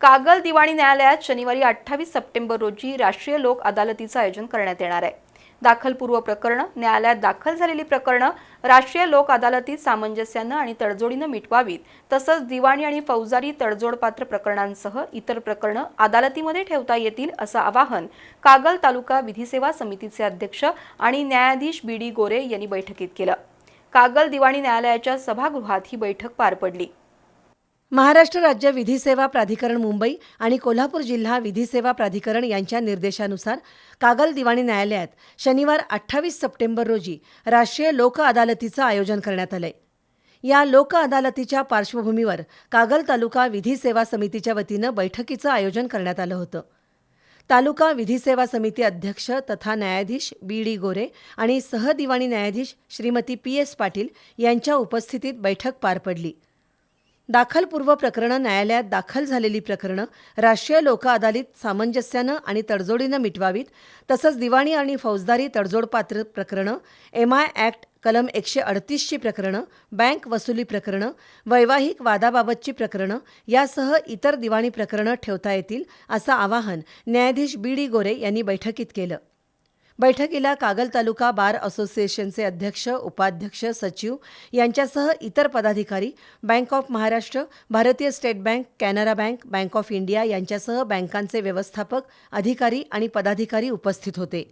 कागल दिवाणी न्यायालयात शनिवारी अठ्ठावीस सप्टेंबर रोजी राष्ट्रीय लोक अदालतीचं आयोजन करण्यात येणार आहे. दाखलपूर्व प्रकरणं न्यायालयात दाखल झालेली प्रकरणं राष्ट्रीय लोक अदालतीत सामंजस्यानं आणि तडजोडीनं मिटवावीत तसंच दिवाणी आणि फौजारी तडजोडपात्र प्रकरणांसह इतर प्रकरणं अदालतीमध्ये ठेवता येतील असं आवाहन कागल तालुका विधी सेवा समितीचे अध्यक्ष आणि न्यायाधीश बी डी गोरे यांनी बैठकीत केलं. कागल दिवाणी न्यायालयाच्या सभागृहात ही बैठक पार पडली. महाराष्ट्र राज्य विधी सेवा प्राधिकरण मुंबई आणि कोल्हापूर जिल्हा विधी सेवा प्राधिकरण यांच्या निर्देशानुसार कागल दिवाणी न्यायालयात शनिवार अठ्ठावीस सप्टेंबर रोजी राष्ट्रीय लोक अदालतीचं आयोजन करण्यात आलंय. या लोक अदालतीच्या पार्श्वभूमीवर कागल तालुका विधी सेवा समितीच्या वतीनं बैठकीचं आयोजन करण्यात आलं होतं. तालुका विधी सेवा समिती अध्यक्ष तथा न्यायाधीश बी डी गोरे आणि सहदिवाणी न्यायाधीश श्रीमती पी एस पाटील यांच्या उपस्थितीत बैठक पार पडली. दाखलपूर्व प्रकरणं न्यायालयात दाखल झालेली प्रकरणं राष्ट्रीय लोक अदालत सामंजस्यानं आणि तडजोडीनं मिटवावीत तसंच दिवाणी आणि फौजदारी तडजोडपात्र प्रकरणं एम आय ॲक्ट कलम एकशे अडतीसची प्रकरणं बँक वसुली प्रकरणं वैवाहिक वादाबाबतची प्रकरणं यासह इतर दिवाणी प्रकरणं ठेवता येतील असं आवाहन न्यायाधीश बी डी गोरे यांनी बैठकीत केलं. बैठकीला कागल तालुका बार असोसिएशनचे अध्यक्ष उपाध्यक्ष सचिव यांच्यासह इतर पदाधिकारी Bank of Maharashtra Bharatiya State Bank Canara Bank Bank of India यांच्यासह बँकांचे व्यवस्थापक अधिकारी आणि पदाधिकारी उपस्थित होते.